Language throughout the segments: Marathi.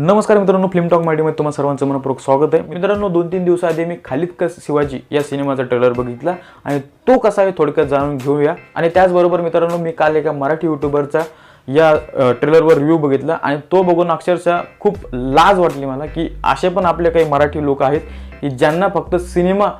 नमस्कार मित्रांनो फिल्म टॉक माहितीमध्ये तुम्हाला सर्वांचं मनपूर्वक स्वागत आहे. मित्रांनो दोन तीन दिवसाआधी मी खालिद कस शिवाजी या सिनेमाचा ट्रेलर बघितला आणि तो कसा आहे थोडक्यात जाणून घेऊया. आणि त्याचबरोबर मित्रांनो मी काल एका मराठी युट्यूबरचा या ट्रेलरवर रिव्ह्यू बघितला आणि तो बघून अक्षरशः खूप लाज वाटली मला की असे पण आपले काही मराठी लोक आहेत की ज्यांना फक्त सिनेमा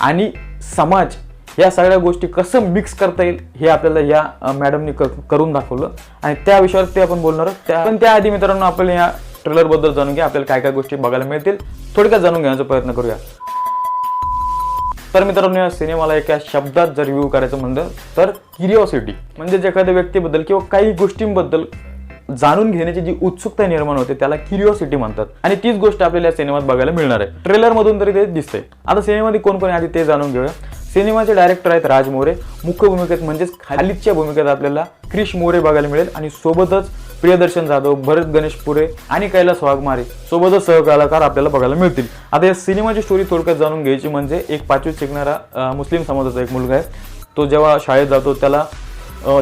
आणि समाज या सगळ्या गोष्टी कसं मिक्स करता येईल हे आपल्याला या मॅडमनी करून दाखवलं. आणि त्या विषयावर ते आपण बोलणार आहोत. त्या पण त्याआधी मित्रांनो आपण या ट्रेलरबद्दल जाणून घ्या. आपल्याला काय काय गोष्टी बघायला मिळतील थोडक्यात जाणून घेण्याचा प्रयत्न करूया. तर मित्रांनो या सिनेमाला एका शब्दात जर रिव्ह्यू करायचं म्हणलं तर क्युरिओसिटी म्हणजे एखाद्या व्यक्तीबद्दल किंवा काही गोष्टींबद्दल जाणून घेण्याची जी उत्सुकता निर्माण होते त्याला क्युरिओसिटी म्हणतात. आणि तीच गोष्ट आपल्याला या सिनेमात बघायला मिळणार आहे. ट्रेलर मधून तरी ते दिसते आता सिनेमामध्ये कोण कोण आहे आधी ते जाणून घेऊया. सिनेमाचे डायरेक्टर आहेत राज मोरे. मुख्य भूमिकेत म्हणजेच खालीच्या भूमिकेत आपल्याला क्रिश मोरे बघायला मिळेल आणि सोबतच प्रियदर्शन जाधव भरत गणेश पुरे आणि कैलास वाघमारे सोबतच सहकलाकार आपल्याला बघायला मिळतील. आता या सिनेमाची स्टोरी थोडक्यात जाणून घ्यायची म्हणजे एक पाचवीत शिकणारा मुस्लिम समाजाचा एक मुलगा आहे. तो जेव्हा शाळेत जातो त्याला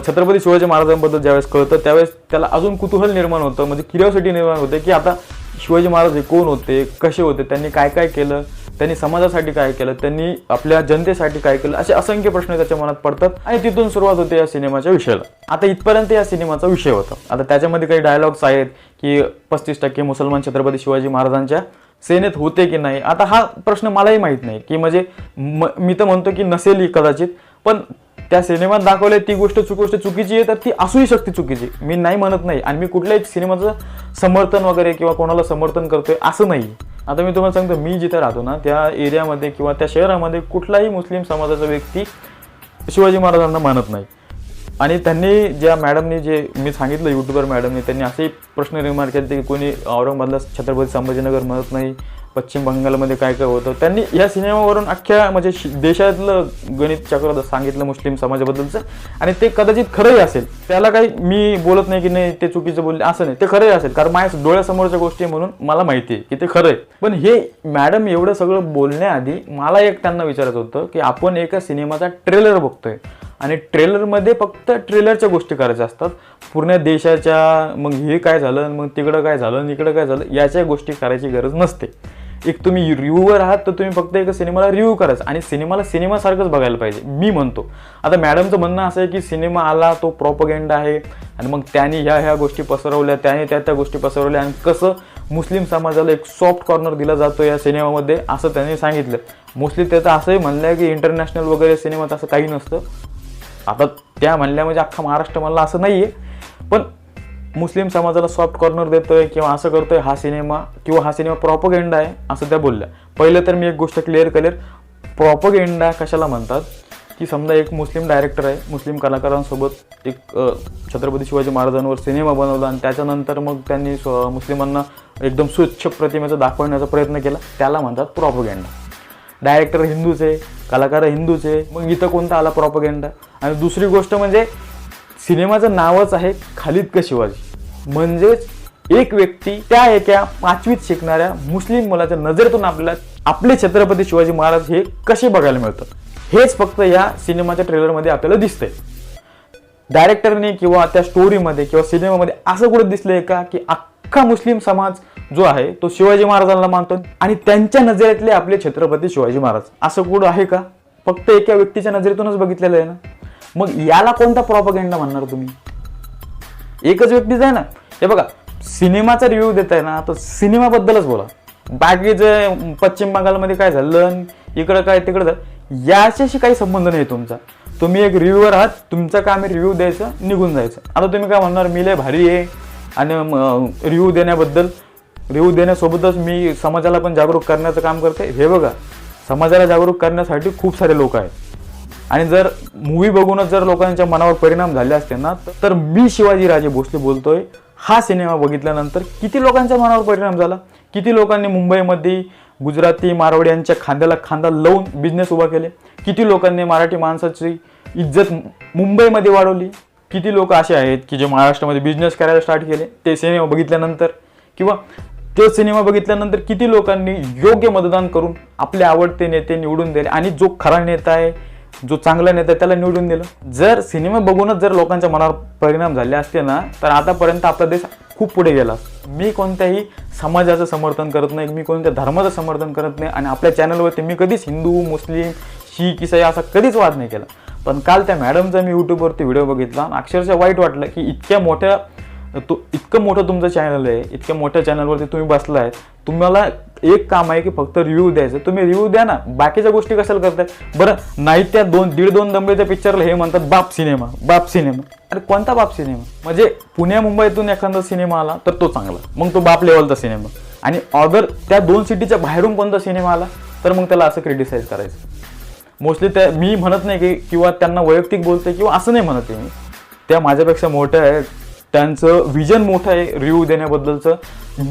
छत्रपती शिवाजी महाराजांबद्दल ज्यावेळेस कळतं त्यावेळेस त्याला अजून कुतूहल निर्माण होतं म्हणजे क्युरिओसिटी निर्माण होते की आता शिवाजी महाराज हे कोण होते कसे होते त्यांनी काय काय केलं? त्यांनी समाजासाठी काय केलं त्यांनी आपल्या जनतेसाठी काय केलं असे असंख्य प्रश्न त्याच्या मनात पडतात आणि तिथून सुरुवात होते या सिनेमाच्या विषयाला. आता इथपर्यंत या सिनेमाचा विषय होता. आता त्याच्यामध्ये काही डायलॉग्स आहेत की पस्तीस टक्के मुसलमान छत्रपती शिवाजी महाराजांच्या सेनेत होते की नाही? आता हा प्रश्न मलाही माहीत नाही. की म्हणजे मी तर म्हणतो की नसेल कदाचित पण त्या सिनेमात दाखवले ती गोष्ट गोष्ट चुकीची आहे तर ती असूही शकते चुकीची. मी नाही म्हणत नाही. आणि मी कुठल्याही सिनेमाचं समर्थन वगैरे किंवा कोणाला समर्थन करतोय असं नाही. आता मी तुम्हाला सांगतो मी जिथे राहतो ना त्या एरियामध्ये किंवा त्या शहरामध्ये कुठलाही मुस्लिम समाजाचा व्यक्ती शिवाजी महाराजांना मानत नाही. आणि त्यांनी ज्या मॅडमनी जे मी सांगितलं यूट्यूबर मॅडमनी त्यांनी असेही प्रश्न निर्माण केले की कोणी औरंगाबादला छत्रपती संभाजीनगर म्हणत नाही पश्चिम बंगालमध्ये काय काय होतं त्यांनी या सिनेमावरून अख्ख्या म्हणजे देशातलं गणित चक्र सांगितलं मुस्लिम समाजाबद्दलचं. आणि ते कदाचित खरंही असेल. त्याला काही मी बोलत नाही की नाही ते चुकीचं बोलले असं नाही. ते खरंही असेल. कारण माझ्या डोळ्यासमोरच्या गोष्टी आहे म्हणून मला माहिती आहे की ते खरं आहे. पण हे मॅडम एवढं सगळं बोलण्याआधी मला एक त्यांना विचारायचं होतं की आपण एका सिनेमाचा ट्रेलर बघतोय. आणि ट्रेलरमध्ये फक्त ट्रेलरच्या गोष्टी करायच्या असतात. पूर्ण देशाच्या मग हे काय झालं मग तिकडं काय झालं इकडं काय झालं याच्या गोष्टी करायची गरज नसते. एक तुम्ही रिव्ह्यूवर आहात तर तुम्ही फक्त एका सिनेमाला रिव्ह्यू कराच. आणि सिनेमाला सिनेमासारखंच बघायला पाहिजे मी म्हणतो. आता मॅडमचं म्हणणं असं आहे की सिनेमा आला तो प्रॉपगेंड आहे आणि मग त्याने ह्या ह्या गोष्टी पसरवल्या त्याने त्या त्या गोष्टी पसरवल्या आणि कसं मुस्लिम समाजाला एक सॉफ्ट कॉर्नर दिला जातो या सिनेमामध्ये असं त्यांनी सांगितलं. मोस्टली त्याचं असंही म्हणलं आहे की इंटरनॅशनल वगैरे सिनेमात असं काही नसतं. आता त्या म्हणल्या म्हणजे अख्खा महाराष्ट्र म्हणला असं नाही आहे पण मुस्लिम समाजाला सॉफ्ट कॉर्नर देतोय किंवा असं करतोय हा सिनेमा किंवा हा सिनेमा प्रॉपगेंडा आहे असं त्या बोलल्या. पहिलं तर मी एक गोष्ट क्लिअर करेल प्रॉपगेंडा कशाला म्हणतात? की समजा एक मुस्लिम डायरेक्टर आहे मुस्लिम कलाकारांसोबत एक छत्रपती शिवाजी महाराजांवर सिनेमा बनवला आणि त्याच्यानंतर मग त्यांनी मुस्लिमांना एकदम स्वच्छ प्रतिमेचं दाखवण्याचा प्रयत्न केला. त्याला म्हणतात प्रॉपगेंडा डायरेक्टर हिंदूच आहे कलाकार हिंदूच आहे मग इथं कोणता आला प्रॉपगेंडा आणि दुसरी गोष्ट म्हणजे सिनेमाचं नावच आहे खालिद का शिवाजी. म्हणजेच एक व्यक्ती त्या एका पाचवीत शिकणाऱ्या मुस्लिम मुलाच्या नजरेतून आपल्याला आपले छत्रपती शिवाजी महाराज हे कसे बघायला मिळतात? हेच फक्त या सिनेमाच्या ट्रेलरमध्ये आपल्याला दिसतंय. डायरेक्टरने किंवा त्या स्टोरीमध्ये किंवा सिनेमामध्ये असं कुठं दिसलंय का की अख्खा मुस्लिम समाज जो आहे तो शिवाजी महाराजांना मानतो आणि त्यांच्या नजरेतले आपले छत्रपती शिवाजी महाराज. असं कुठं आहे का? फक्त एका व्यक्तीच्या नजरेतूनच बघितलेलं आहे ना? मग याला कोणता प्रॉपगेंडा म्हणणार तुम्ही? एकच व्यक्तीच आहे ना. हे बघा सिनेमाचा रिव्ह्यू देताय ना तो सिनेमाबद्दलच बोला. बाकीचं पश्चिम बंगालमध्ये काय झालं इकडं काय तिकडं झालं याच्याशी काही संबंध नाही तुमचा. तुम्ही एक रिव्ह्यूवर आहात तुमचं काम आहे रिव्ह्यू द्यायचं निघून जायचं. आता तुम्ही काय म्हणणार मी लय भारी आहे आणि रिव्ह्यू देण्याबद्दल रिव्ह्यू देण्यासोबतच मी समाजाला पण जागरूक करण्याचं काम करते हे बघा समाजाला जागरूक करण्यासाठी खूप सारे लोक आहेत. आणि जर मूवी बघूनच जर लोकांच्या मनावर परिणाम झाले असते ना तर मी शिवाजीराजे भोसले बोलतोय. हा सिनेमा बघितल्यानंतर किती लोकांच्या मनावर परिणाम झाला? किती लोकांनी मुंबईमध्ये गुजराती मारवाडी यांच्या खांद्याला खांदा लावून बिझनेस उभा केले? किती लोकांनी मराठी माणसाची इज्जत मुंबईमध्ये वाढवली? किती लोक असे आहेत की जे महाराष्ट्रामध्ये बिझनेस करायला स्टार्ट केले? ते सिनेमा बघितल्यानंतर किंवा तो सिनेमा बघितल्यानंतर किती लोकांनी योग्य मतदान करून आपले आवडते नेते निवडून दिले? आणि जो खरा नेता आहे जो चांगला नेता त्याला निवडून दिलं. जर सिनेमा बघूनच जर लोकांच्या मनावर परिणाम झाले असते ना तर आतापर्यंत आपला देश खूप पुढे गेला. मी कोणत्याही समाजाचं समर्थन करत नाही मी कोणत्या धर्माचं समर्थन करत नाही आणि आपल्या चॅनलवरती मी कधीच हिंदू मुस्लिम शीख इसाई असा कधीच वाद नाही केला. पण काल त्या मॅडमचा मी यूट्यूबवरती व्हिडिओ बघितला आणि अक्षरशः वाईट वाटलं की इतक्या मोठ्या तर तो इतकं मोठं तुमचं चॅनल आहे इतक्या मोठ्या चॅनलवरती तुम्ही बसलाय तुम्हाला एक काम आहे की फक्त रिव्ह्यू द्यायचं. तुम्ही रिव्ह्यू द्या ना बाकीच्या गोष्टी कशाला करताय? बरं नाही त्या दोन दीड दोन दंबेच्या पिक्चरला हे म्हणतात बाप सिनेमा बाप सिनेमा अरे कोणता बाप सिनेमा म्हणजे पुण्या मुंबईतून एखादा सिनेमा आला तर तो चांगला. मग तो बाप लेवलचा सिनेमा आणि ऑर्डर त्या दोन सिटीच्या बाहेरून कोणता सिनेमा आला तर मग त्याला असं क्रिटिसाईज करायचं. मोस्टली त्या मी म्हणत नाही की किंवा त्यांना वैयक्तिक बोलते किंवा असं नाही म्हणत आहे मी. त्या माझ्यापेक्षा मोठ्या आहेत. त्यांचं विजन मोठं आहे रिव्ह्यू देण्याबद्दलचं.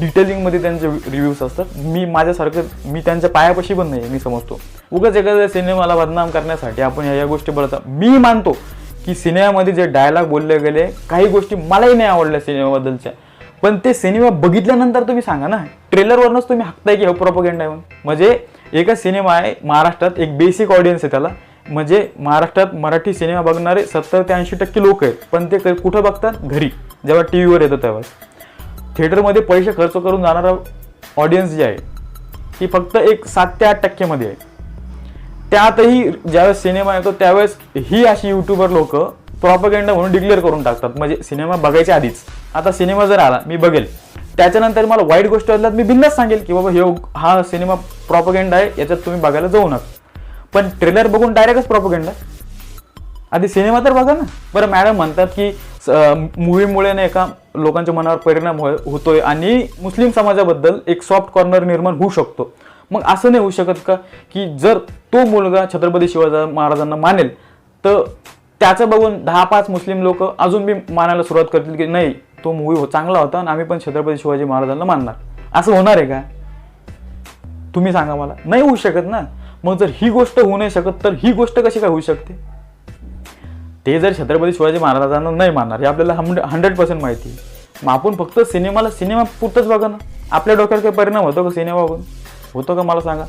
डिटेलिंगमध्ये त्यांचे रिव्ह्यूज असतात. मी माझ्यासारखं मी त्यांच्या पायापाशी पण नाही मी समजतो. उगाच एखाद्या सिनेमाला बदनाम करण्यासाठी आपण ह्या या गोष्टी बोलता मी मानतो की सिनेमामध्ये जे डायलॉग बोलले गेले काही गोष्टी मलाही नाही आवडल्या सिनेमाबद्दलच्या. पण ते सिनेमा बघितल्यानंतर तुम्ही सांगा ना ट्रेलरवरूनच तुम्ही हाकताय की हे प्रोपोगेंडा आहे म्हणून. म्हणजे एका सिनेमा आहे महाराष्ट्रात एक बेसिक ऑडियन्स आहे त्याला. म्हणजे महाराष्ट्रात मराठी सिनेमा बघणारे सत्तर ते ऐंशी टक्के लोक आहेत. पण ते कुठं बघतात? घरी. जेव्हा टी व्हीवर येतं तेव्हा. थिएटरमध्ये पैसे खर्च करून जाणारा ऑडियन्स जी आहे ती फक्त एक सात ते आठ टक्केमध्ये आहे. त्यातही ज्यावेळेस सिनेमा येतो त्यावेळेस ही अशी युट्यूबर लोक प्रॉपगेंडा म्हणून डिक्लेअर करून टाकतात. म्हणजे सिनेमा बघायच्या आधीच. आता सिनेमा जर आला मी बघेल. त्याच्यानंतर मला वाईट गोष्ट असल्यात मी बिंदास सांगेल की बाबा हे हा सिनेमा प्रॉपगेंडा आहे याच्यात तुम्ही बघायला जाऊ नका. पण ट्रेलर बघून डायरेक्टच प्रॉपगेंडा आधी सिनेमा तर बघा ना. बरं मॅडम म्हणतात की मूवीमुळे नाही का लोकांच्या मनावर परिणाम हो होतोय आणि मुस्लिम समाजाबद्दल एक सॉफ्ट कॉर्नर निर्माण होऊ शकतो. मग असं नाही होऊ शकत का की जर तो मुलगा छत्रपती शिवाजी महाराजांना मानेल तर त्याचं बघून दहा पाच मुस्लिम लोक अजून बी मानायला सुरुवात करतील की नाही तो मूवी हो-, चांगला होता आणि आम्ही पण छत्रपती शिवाजी महाराजांना मानणार. असं होणार आहे का? तुम्ही सांगा मला. नाही होऊ शकत ना. मग जर ही गोष्ट होऊ नाही शकत तर ही गोष्ट कशी काय होऊ शकते? ते जर छत्रपती शिवाजी महाराजांना नाही मानणार हे आपल्याला हंड्रेड पर्सेंट माहिती आहे. मग आपण फक्त सिनेमाला सिनेमा पुरतंच बघा ना. आपल्या डोक्यावर काही परिणाम होतो का सिनेमा बघून? होतो का मला सांगा?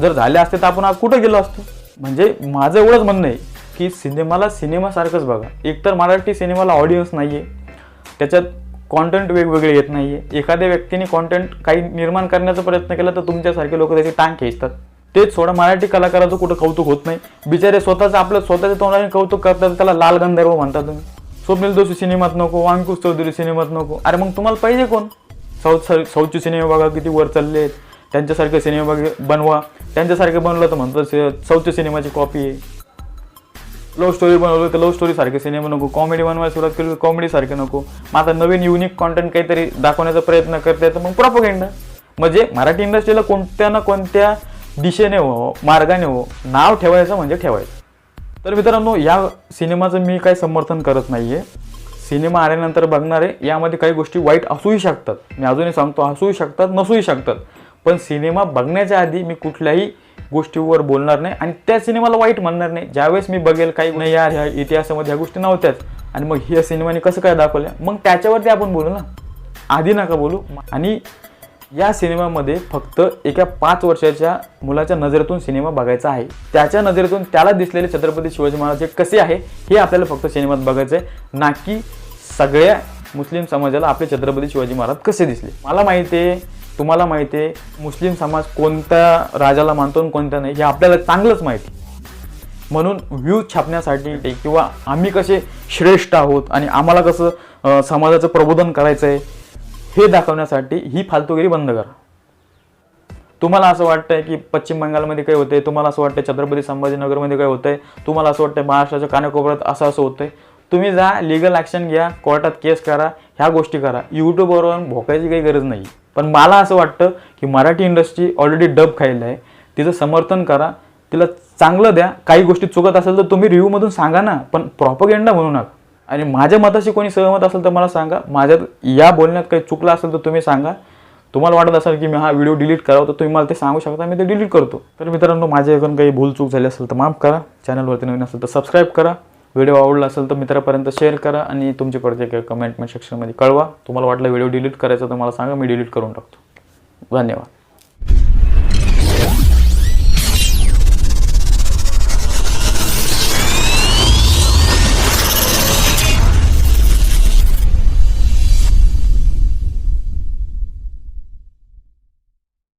जर झाले असते तर आपण आज कुठं गेलो असतो? म्हणजे माझं एवढंच म्हणणं आहे की सिनेमाला सिनेमासारखंच बघा. एकतर मराठी सिनेमाला ऑडियन्स नाही आहे त्याच्यात कॉन्टेंट वेगवेगळे येत नाही आहे एखाद्या व्यक्तीने कॉन्टेंट काही निर्माण करण्याचा प्रयत्न केला तर तुमच्यासारखे लोक त्याची टांग खेचतात. तेच सोडा मराठी कलाकाराचं कुठं कौतुक होत नाही. बिचारे स्वतःचं आपलं स्वतःच्या तोंडाने कौतुक करतात त्याला लाल गंधर्व म्हणता तुम्ही. स्वप्नील जोशी सिनेमात नको अंकुश चौधरी सिनेमात नको. अरे मग तुम्हाला पाहिजे कोण? साऊथ साऊथचे सिनेमा बघा किती वर चालले आहेत. त्यांच्यासारखे सिनेमा बघ- बनवा. त्यांच्यासारखे बनवलं तर म्हणतात साऊथच्या सिनेमाची कॉपी आहे. लव्ह स्टोरी बनवलं तर लव्ह स्टोरी सारखे सिनेमा नको. कॉमेडी बनवायला सुरुवात केली तर कॉमेडी सारखे नको. मग आता नवीन युनिक कॉन्टेंट काहीतरी दाखवण्याचा प्रयत्न करते तर मग प्रॉपगेंडा म्हणजे मराठी इंडस्ट्रीला कोणत्या ना कोणत्या दिशेने हो मार्गाने हो नाव ठेवायचं म्हणजे ठेवायचं. तर मित्रांनो या सिनेमाचं मी काही समर्थन करत नाही आहे सिनेमा आल्यानंतर बघणारे यामध्ये काही गोष्टी वाईट असूही शकतात. मी अजूनही सांगतो असूही शकतात नसूही शकतात. पण सिनेमा बघण्याच्या आधी मी कुठल्याही गोष्टीवर बोलणार नाही आणि त्या सिनेमाला वाईट म्हणणार नाही. ज्यावेळेस मी बघेल काही नाही यार ह्या इतिहासामध्ये ह्या गोष्टी नव्हत्याच. आणि मग ह्या सिनेमाने कसं काय दाखवल्या मग त्याच्यावरती आपण बोलू ना. आधी नका बोलू. आणि या सिनेमामध्ये फक्त एका पाच वर्षाच्या मुलाच्या नजरेतून सिनेमा बघायचा आहे. त्याच्या नजरेतून त्याला दिसलेले छत्रपती शिवाजी महाराज हे कसे आहे हे आपल्याला फक्त सिनेमात बघायचं आहे ना की सगळ्या मुस्लिम समाजाला आपले छत्रपती शिवाजी महाराज कसे दिसले? मला माहिती आहे तुम्हाला माहिती आहे मुस्लिम समाज कोणत्या राजाला मानतो आणि कोणत्या नाही हे आपल्याला चांगलंच माहिती म्हणून व्ह्यूज छापण्यासाठी किंवा आम्ही कसे श्रेष्ठ आहोत आणि आम्हाला कसं समाजाचं प्रबोधन करायचं आहे हे दाखवण्यासाठी ही फालतूगिरी बंद करा. तुम्हाला असं वाटतंय की पश्चिम बंगालमध्ये काय होतंय? तुम्हाला असं वाटतं छत्रपती संभाजीनगरमध्ये काय होतंय? तुम्हाला असं वाटतंय महाराष्ट्राच्या कानाकोपऱ्यात असं असं होतंय? तुम्ही जा लिगल ॲक्शन घ्या कोर्टात केस करा ह्या गोष्टी करा. यूट्यूबवरून भोकायची काही गरज नाही. पण मला असं वाटतं की मराठी इंडस्ट्री ऑलरेडी डब खायला आहे. तिचं समर्थन करा. तिला चांगलं द्या. काही गोष्टी चुकत असेल तर तुम्ही रिव्ह्यूमधून सांगा ना. पण प्रॉपगेंडा म्हणू नका. आणि माझ्या मताशी कोणी सहमत असेल तर मला सांगा. माझ्यात या बोलण्यात काही चुकलं असेल तर तुम्ही सांगा. तुम्हाला वाटत असेल की मी हा व्हिडिओ डिलीट करावा तर तुम्ही मला ते सांगू शकता. मी ते डिलीट करतो. तर मित्रांनो माझ्याकडून काही भूल चूक झाली असेल तर माफ करा. चॅनलवरती नवीन असेल तर सबस्क्राईब करा. व्हिडिओ आवडला असेल तर मित्रापर्यंत शेअर करा आणि तुमचे प्रत्येक कमेंटमेंट सेक्शनमध्ये कळवा. तुम्हाला वाटलं व्हिडिओ डिलीट करायचं तर मला सांगा मी डिलीट करून टाकतो. धन्यवाद.